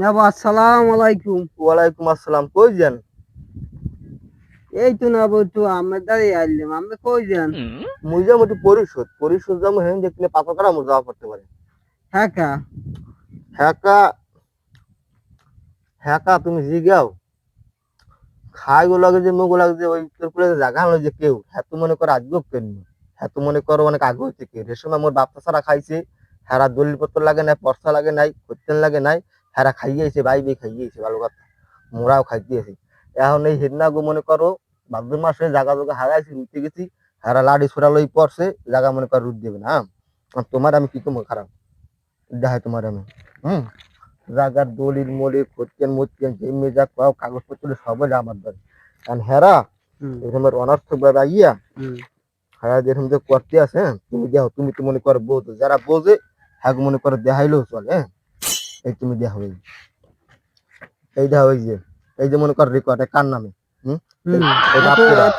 নেব আসসালাম আলাইকুম। ওয়ালাইকুম আসসালাম কই যান? এই তো নেব একটু আমি দাঁড়িয়ে আইলাম। আমি কই যান? মুই যাম পরিশোধ পরিশোধ যাব হেন দেখলে পাতা কাটা মোর যাওয়া পড়তে পারে হ্যাঁ কা তুমি জিগাও। খাই গো লাগে যে মুগো লাগে যে ওই তোর কুলে জায়গা হলো যে কেউ হ্যাঁ তো মনে করো আজকেও কেন? হ্যাঁ তো মনে করো অনেক আগে হচ্ছে কে রেশমা মোর সারা খাইছে। হ্যারা দলিল পত্র লাগে নাই পর্সা লাগে নাই লাগে নাই। হ্যারা খাইয়েছে ভাই বে খাইয়েছে ভালো কথা। মোরাও খাইতেছি এখন এই হেদনা গো মনে করো ভাদ্র মাসে জায়গা জায়গা হারাইছি রুইতে গেছি হারা লাড়ি ছোড়া লই পড়ছে জায়গা মনে করো রুট দেবে না হ্যাঁ? আর তোমার আমি কি করব খারাপ? দেখাই তোমার আমি হুম? জাগার দলিল মলিল করতেন মরতেন যে যা পাও কাগজপত্র সবাই আমার ধরে কারণ হেরা এরকমের অনর্থক ভাবে আইয়া। হেরা যেরকম যে করতে আছে হ্যাঁ, তুমি দেখো তুমি তো মনে করো বোঝো যারা বোঝে হ্যাঁ মনে করো দেখাইলেও চলে হ্যাঁ। এই তুমি দেখো এই এই দেখো এই যে এই যে মনে করো রেকর্ড কার নামে?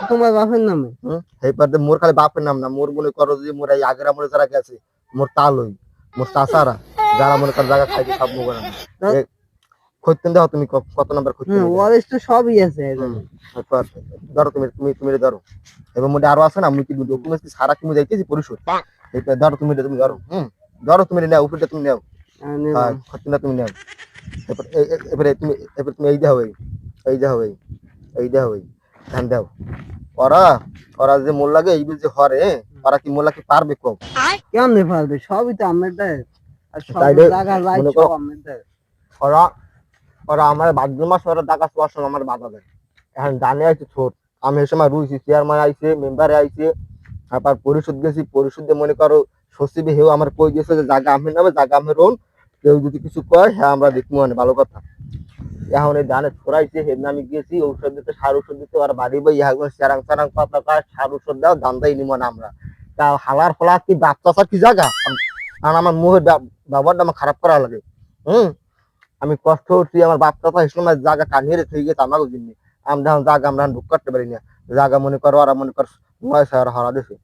তোমার বাপের নামে। এই পারতে মোর খালি বাপের নাম না। মোর মনে করো যে মোর এই আগের আমলে যারা গেছে মোর তালই মোর চাচারা যারা মনে করো জায়গা খাইতে সব মোর খোঁজতেন দেখো তুমি কত নাম্বার হুম খোঁজতেন ওয়ারিস তো সবই আছে। ধরো তুমি তুমি তুমি ধরো। এবার মধ্যে আরও আছে না আমি কি ডকুমেন্টস সারা তুমি যাইতেছি পরিশোধ। ধরো তুমি তুমি ধরো। হুম? ধরো তুমি নাও উপরটা তুমি নাও। হ্যাঁ খরচটা তুমি নাও। এরপর এই- এই- তুমি এবার তুমি এই দাও এই এই দাও এই এই দাও এই ধান দাও। ওরা ওরা যে মোল এই যে হরে ওরা কি মোল্লা পারবে কম কেমনে পারবে? সবই তো আমার দেয় আর সব তাইলে জায়গা সব করো- দেয় ওরা ওরা আমার ভাদ্র মাস ওরা টাকা পাওয়ার সময় আমার বাধা দেয়। এখন জানে আছে ছোট আমি এই সময় রুইছি চেয়ারম্যান আইছে মেম্বারে আইছে। তারপর পরিষদ গেছি পরিষদে মনে করো সচিবে হেও আমার কই দিয়েছে যে জায়গা আমি নেবে জায়গা আমি রোন কেউ যদি কিছু কয় হ্যাঁ আমরা দেখব মানে ভালো কথা। এখন এই ধানে ছড়াইছে সেদিন আমি গেছি ঔষধ দিতে, সার ওষুধ দিতে, ওরা বাড়ি বাই, ইহা চারাং চারাং পাতা কাজ সার ওষুধ দাও দান্দাই নিব না আমরা। তা হালার ফলা কি বাচ্চা কি জায়গা? কারণ আমার ব্যব- ব্যবহারটা আমার খারাপ করা লাগে। হুম? আমি কষ্ট হচ্ছি, আমার বাপ চাচা এই সময় জায়গা কানিয়ে রেখে গেছে আমার জন্য আমরা এখন জায়গা, আমরা ঢুক করতে পারি না জায়গা মনে করো, ওরা মনে কর, নয় স্যার হারা দিছে।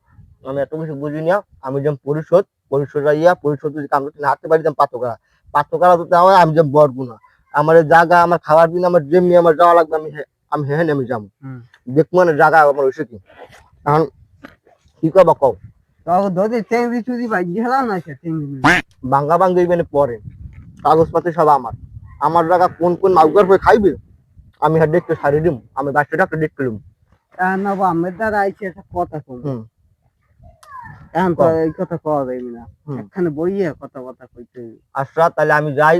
আমি এত কিছু বুঝি না আমি যেমন পরিশোধ পরিশোধ ইয়া পরিশোধ যদি কাম করতে না হাঁটতে পারি যেমন আমি যেমন বরগুনা আমার জায়গা আমার খাওয়ার দিন আমার যেমনি আমার যাওয়া লাগবে আমি আমি হেন আমি যাব। দেখব মানে জায়গা আমার ওইসে কি। এখন কি করব কও? না চেংড়ি বাঙ্গা মানে পরে। কাগজপাতি সব আমার। আমার জায়গা কোন কোন মাউগার হয়ে খাইবে আমি হ্যাঁ দেখতে সারি দিম। আমি বাচ্চা ডাক্তার দেখতে দিম। এখন নেব আমার দ্বারা কথা কম এখন তো এই কথা কওয়া যাবে না। হুম। একখানে বইয়ে কথা কথা কইতে। আচ্ছা তাহলে আমি যাই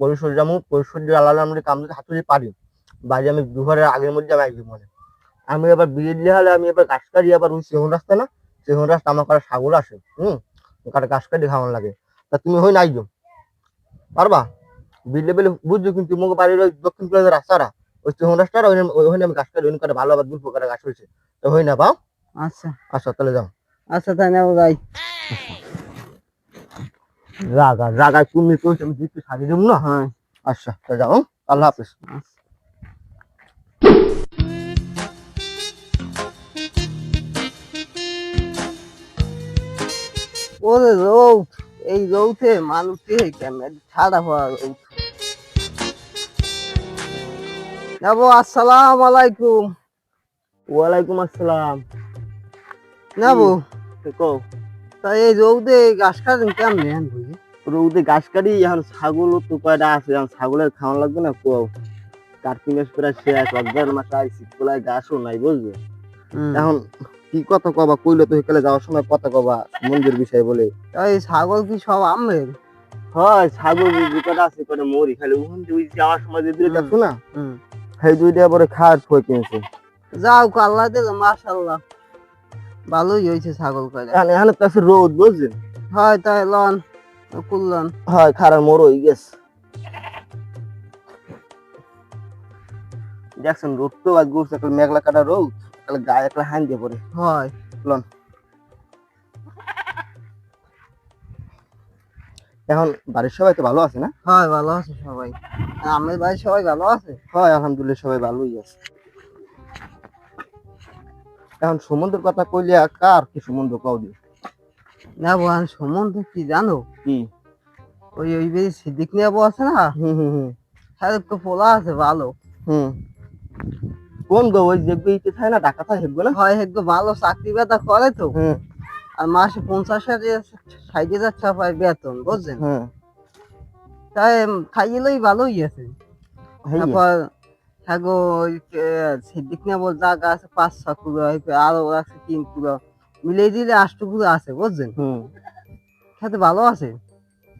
পরিশোধ যাব পরিশোধ আলাদা আমি কাম যদি হাতে পারি। বাজে আমি দুপুরের আগের মধ্যে আমি একদিন মনে। আমি এবার বিয়ে দিলে হলে আমি এবার গাছ কাটি আবার ওই সেহন রাস্তা না সেহন রাস্তা আমার কাছে ছাগল আসে হুম? ওখানে গাছ কাটি খাওয়ানো লাগে। তা তুমি হই নাই যাও পারবা? বিলে বেলে বুঝছ কিন্তু মুখ বাড়ির ওই দক্ষিণ প্লেজের রাস্তাটা ওই সেহন রাস্তাটা ওই ওইখানে আমি গাছ কাটি ওই কাটে ভালো আবার দুই প্রকারের গাছ হয়েছে। তো হই না পাও? আচ্ছা। আচ্ছা তাহলে যাও। আচ্ছা তাই নেব যাই। রাগা রাগায় তুমি কইছো আমি জিততে সারি দেবো না? হ্যাঁ। আচ্ছা যাও আল্লাহ হাফিজ। ওরে রৌথ এই রৌথে মানুষ কেন? ছাড়া হওয়া রৌথ যাব আসসালাম আলাইকুম। ওয়ালাইকুম আসসালাম। যাব। কো তা এই রৌদে গাছ কাটেন কেমনে বুঝি? রৌদে গাছ কাটি এখন ছাগল তো কয়টা আছে এখন ছাগলের খাওয়ান লাগবে না কো কার্তিক মাস প্রায় শেষ অজ্ঞান মাস আইসি কোলায় গাছও নাই বুঝবে এখন কি কথা কবা কইলে তো হেকালে যাওয়ার সময় কথা কবা মন্দির বিষয় বলে। এই ছাগল কি সব আমের? হয় ছাগল আছে মরি খালি ওখান থেকে ওই যাওয়ার সময় যে দুইটা সেই দুইটা পরে খাওয়ার ফই কিনছে। যাও আল্লাহ দিল মাশাল্লাহ ভালোই হয়েছে ছাগল করে এখন তো আছে রোদ বুঝছেন হয় তাই লন কুললন। হয় খারার মোর হয়ে গেছে। দেখছেন রোদ তো আজ ঘুরছে মেঘলা কাটা রোদ তাহলে গায়ে একটা হান দিয়ে পড়ে। হয়। এখন বাড়ির সবাই তো ভালো আছে না? হয় ভালো আছে সবাই। আমের ভাই সবাই ভালো আছে? হয় আলহামদুলিল্লাহ সবাই ভালোই আছে। এখন সমুদ্রের কথা কইলে কার কি সমুদ্র কাউ দি না বোন সম্বন্ধে কি জানো? কি? ওই ওই বেশি সিদ্দিক নিয়ে আছে না? হুম হুম হুম। হ্যাঁ তো পোলা আছে ভালো। হুম। কোন গো ওই যে ইতে থাকে না ঢাকা থাকে হেগো না? হয় একটু ভালো চাকরি বেতা করে তো। হুম। আর মাসে পঞ্চাশ হাজার ষাট হাজার টাকা বেতন বুঝছেন? হুম। তাই খাইলেই ভালোই আছে। তারপর গো ওই কে- সিদ্দিক নিয়ে বল আছে পাঁচ ছ কুড়ো আরও আছে তিন কুড়ো। মিলিয়ে দিলে আষ্ট কুড়ো আছে বুঝছেন? হুম। খেতে ভালো আছে।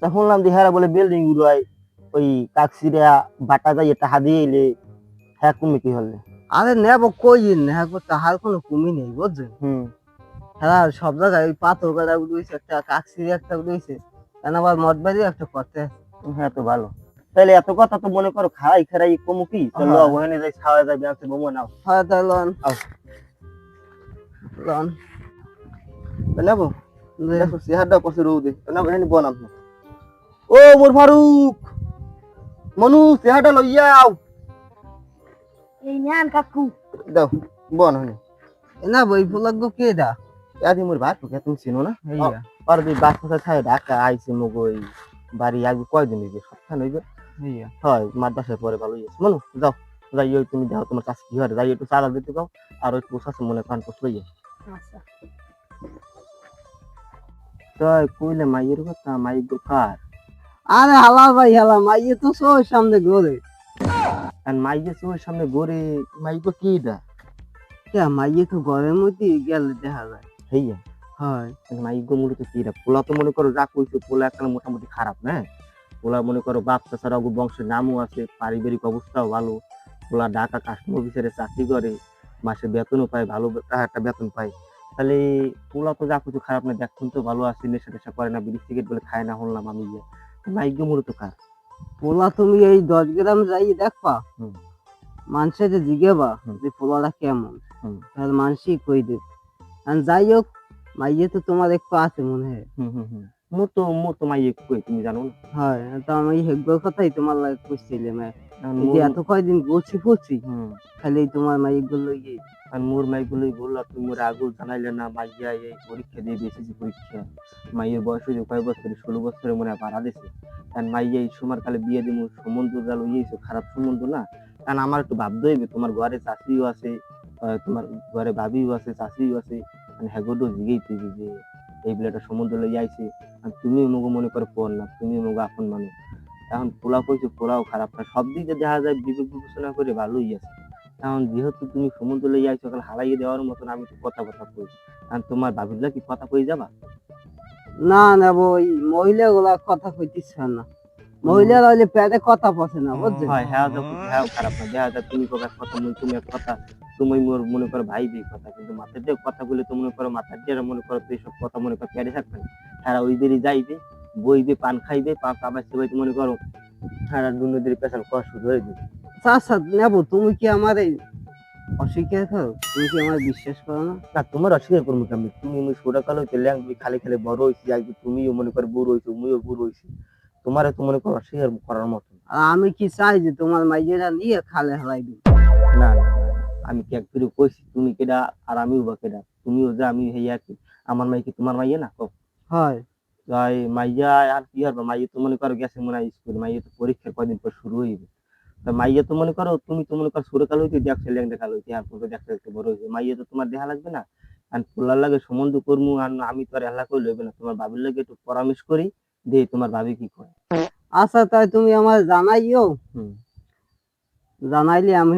তা শুনলাম যে হ্যাঁ বলে বিল্ডিং উড়াই ওই কাকসিরা বাটা যায় এটা হাদিয়ে এলে হ্যাঁ কমে কি হলে? আরে নেব কই না হ্যাঁ তাহার কোনো কমি নেই বুঝছেন? হুম। হ্যাঁ সব জায়গায় ওই পাথর গাড়া উড়েছে একটা কাকসিরি একটা উড়েছে কেন আবার মদবাড়ি একটা করতে? হ্যাঁ তো ভালো। তাহলে এত কথা তো মনে করো খাই খারাই কমু কি? চলো। ওখানে যাই খাওয়া যায় ব্যবসা মোমো নাও। হয় তাই লন। আও। লন। দে। দেখো চেহারটা কষে রৌদে তা নেব এখানে বনাম। না। ও মোর ফারুক! মনু চেহারটা লইয়াও এই নেন কাকু। দাও বন হনে এ না বই ফুলক গো কে দা? আদি মোর ভাত তোকে তুমি চিনো না? আর দুই বাস খাই ঢাকা আইছে মগো ওই বাড়ি আগে কয়দিন হইবে? সপ্তাহ হইবে? হয় মাদ্রাসায় পরে ভালোই আছে। মনু যাও যাই ওই তুমি দেখো তোমার চাষ কি হয়। যাই একটু চালা দিতে পাও আর ওই মনে কান পোষ লইয়া আচ্ছা। তাই কইলে মাইয়ের কথা মাই দোকার আরে হালা ভাই হালা মাইয়ে তো সব সামনে ঘরে। আর মাইয়ে সামনে মাইগো কি দা? কে মাইয়ে তো ঘরের মধ্যে গেলে দেখা যায়। হেইয়া? হয়। মাইগো মূলত কি দা? পোলা তো মনে করো যা কইছে পোলা একটা মোটামুটি খারাপ না পোলা মনে করো বাপ চাচারা ওগো বংশের নামও আছে পারিবারিক অবস্থাও ভালো। পোলা ঢাকা কাস্টমার অফিসারে চাকরি করে মাসে বেতনও পায় ভালো একটা বেতন পায়। তাহলে পোলা তো যা কিছু খারাপ না দেখুন তো ভালো আছে নেশা টেশা করে না বিড়ি সিগারেট বলে খায় না শুনলাম আমি গিয়ে। মাইগো মূলত কার? পোলা তুমি এই দশ গ্রাম যাই দেখবা হুম। মানুষের যে জিগেবা হুম। যে পোলাটা কেমন? তাহলে মানুষই কই দেবে? যাই হোক মাইয়ে তো তোমার একটু আছে মনে হয়। হুম তো মোর তো মাইয়ে কই তুমি জানো না? হয় তো আমি হেগুলোর কথাই তোমার লাগে এই যে এত কয়দিন বলছি বলছি খালি তোমার মাইয়ে গুলো ইয়ে আর মোর মাইগুলোই বলল তুমি মোর আগুল জানাইলে না মাইয়া এই পরীক্ষা দিয়ে বেসিসি পরীক্ষা। মাইয়ের বয়স হয়েছে কয় বছর? ষোলো বছরে মনে হয় বাড়া দিছে। কারণ মাইয়া এই সময় কালে বিয়ে দিব সম্বন্ধ যা লইয়েছো খারাপ সম্বন্ধ না? কারণ আমার একটু ভাবতে হইবে তোমার ঘরে চাষিও আছে তোমার ঘরে ভাবিও আছে চাষিও আছে মানে হ্যাগোটো জিগেই তুই যে এই বিলেটা সম্বন্ধ লই আইছে। আর তুমি মগো মনে করো পর না, তুমি মগো আপন মানুষ। এখন পোলা কইছো, পোলাও খারাপ না, সব দিক দিয়ে দেখা যায় বিবেক বিবেচনা করে ভালোই আছে। এখন যেহেতু তুমি সমুদ্র লইয়া আইছো সকাল হারাইয়ে দেওয়ার মতন আমি তো কথা কথা কই। কারণ তোমার ভাবিলা কি কথা কই যাবা? না না ওই মহিলাগুলা কথা কইতেছে না। কথা পচে না বুঝছেন হয় হ্যাঁ হ্যাঁ খারাপ না। দেখা যায় তুমি কথা তুমি কথা তুমি মোর মনে করো ভাই কথা কিন্তু মাথার দিয়ে কথা বলে তো মনে করো মাথার দিয়ে মনে করো তুই সব কথা মনে করো থাকবে না। হ্যাঁ ওই দেরি যাইবে বইবে পান খাইবে পান সেবাই মনে করো হ্যাঁ দুর্নীতির পেছাল করা শুরু হয়ে যাবে। আচ্ছা নেব তুমি কি আমার এই অস্বীকার করো? তুমি কি আমার বিশ্বাস করো না? না তোমার অস্বীকার করব কেমন? তুমি আমি কালো তুমি খালি খালি বড় হয়েছি মনে করো বুড়ো হয়েছো মুইও বুড়ো হয়েছি তোমার তো মনে করো অস্বীকার করার মতো আর আমি কি চাই যে তোমার মাইয়েরা নিয়ে খালে হালাই দিই না। আমি কি একটু কইছি তুমি কেডা আর আমিও বা কেডা? তুমিও যে আমি হেয়া কি আমার মাই কি তোমার মাইয়া না কও? হয়। তাই মাইয়া আর কি হবে মাইয়া তো মনে করো গেছে মনে হয় স্কুল মাইয়া তো পরীক্ষার কয়দিন পর শুরু হইবে। তা মাইয়া তো মনে করো তুমি তো মনে করো ছোট কাল হইতে দেখছ ল্যাং দেখাল হইতে আর পরে দেখতে দেখতে বড় হইছে মাইয়া তো তোমার দেখা লাগবে না? আর পোলার লাগে সম্বন্ধ করমু আর আমি তো আর এলা করে লইবে না। তোমার ভাবির লাগে একটু পরামর্শ করি। দে তোমার ভাবি কি করে? আচ্ছা তাই তুমি আমার জানাইও। জানাইলে আমি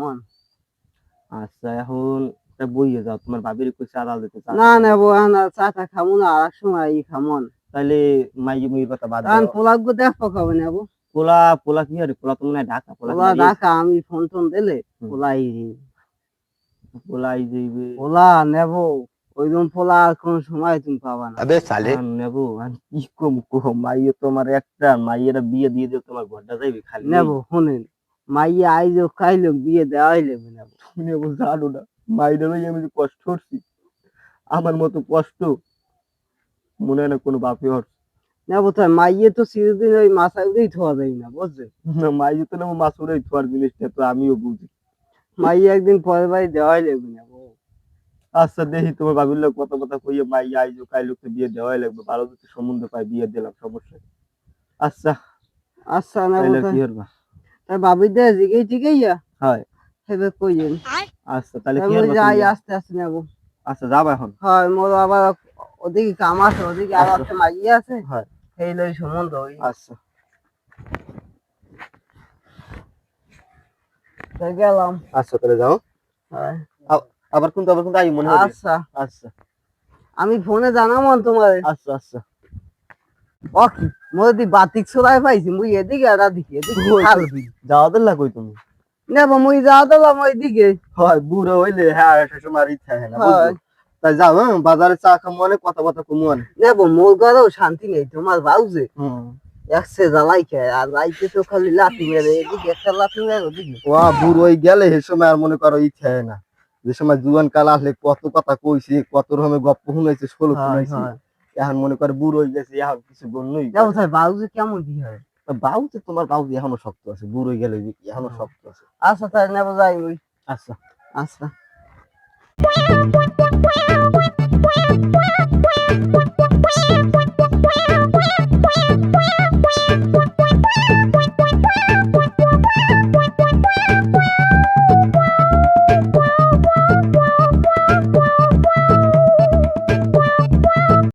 মন আচ্ছা এখন বইয়ে যাও তোমার ভাবির কইছে আদাল দিতে চা না নেব না চাটা খামো না আর সময় ই খামন। তাহলে মাইয়ে মুইয়ের কথা বাদ দাও। পোলাগো দেখো কবে নেব। পোলা পোলা কি আরে পোলা তো মনে ঢাকা পোলা পোলা ডাকা আমি ফোন টোন দিলে। পোলাই পোলা আই যাইবে পোলা নেব। ওই ফলা কোন সময় তুমি পাবা না। আবে সালে। নেব কি কম মাইয়ে তোমার একটা বিয়ে দিয়ে দিও তোমার ঘরটা যাইবে খালি। নেব শুনেন। আইজো খাইলো বিয়ে দেওয়াই লেবে তুমি নেব জানো না আমি কষ্ট করছি আমার মতো কষ্ট মনে হয় না কোনো বাপে হর নেব তাই মাইয়ে তো সিরিদিন ওই মাছ উড়েই থোয়া যায় না বুঝলে না মাইয়ে তো নেব মাছ উড়েই থোয়ার জিনিসটা তো আমিও বুঝি। মাইয়ে একদিন পরের বাড়ি দেওয়াই লেবে না আচ্ছা দেখি তোমার বাবির লোক কথা কথা কইয়ে মাইয়া আইজো কাইলো তো বিয়ে দেওয়াই লাগবে। ভালো যদি সম্বন্ধ পাই বিয়ে দিলাম সমস্যা আচ্ছা। আচ্ছা তাইলে তাই কি করবা? তাই ভাবি দে জিগেই ঠিকই হয়। হেবে কইয়েন আচ্ছা তাহলে কি করবা যাই আস্তে আস্তে নেব। আচ্ছা যাবা এখন? হয় মোর আবার ওদিকে কাম আছে ওদিকে আর আচ্ছা। একটা মাইয়ে আছে। হয়। সেই লই সম্বন্ধ ওই আচ্ছা। তাই গেলাম। আচ্ছা তাহলে যাও। হয়। আবার কিন্তু আবার কিন্তু আই মনে হয় আচ্ছা। আচ্ছা। আমি ফোনে জানাম তোমার। আচ্ছা আচ্ছা। ও কি মোর দি বাতিক ছড়াই পাইছি মুই এদিকে আর দিকে এদিকে। খালবি যাওয়া দিল না কই তুমি? নেব মুই যা দিলাম ওইদিকে। হয় বুড়ো হইলে হ্যাঁ একটা সময় আর ইচ্ছা হয় না? তাই যাও হ্যাঁ বাজারে চা খাম মনে কথা কথা কমু অনে নেব মোর ঘরেও শান্তি নেই তোমার বাউজে। হুম। একসে জ্বালাই খায় আর রাইতে তো খালি লাঠি মেরে এদিকে একটা লাঠি মেরে ওদিকে। ওয়া বুড়ো হয়ে গেলে সে সময় আর মনে করো ইচ্ছা হয় না। যে সময় জুয়ান কাল আসলে কত কথা কইছি কত রকমের গপ্প শুনেছে ষোলো এখন মনে করে বুড়ো হয়ে গেছে এখন কিছু গণ্যই বাউজে কেমন কি হয়? বাউজে তোমার বাউজি এখনও শক্ত আছে বুড়ো হয়ে গেলে এখনও হ্যাঁ। শক্ত আছে। আচ্ছা তাই নেব যাই ওই। আচ্ছা। আচ্ছা। Bye.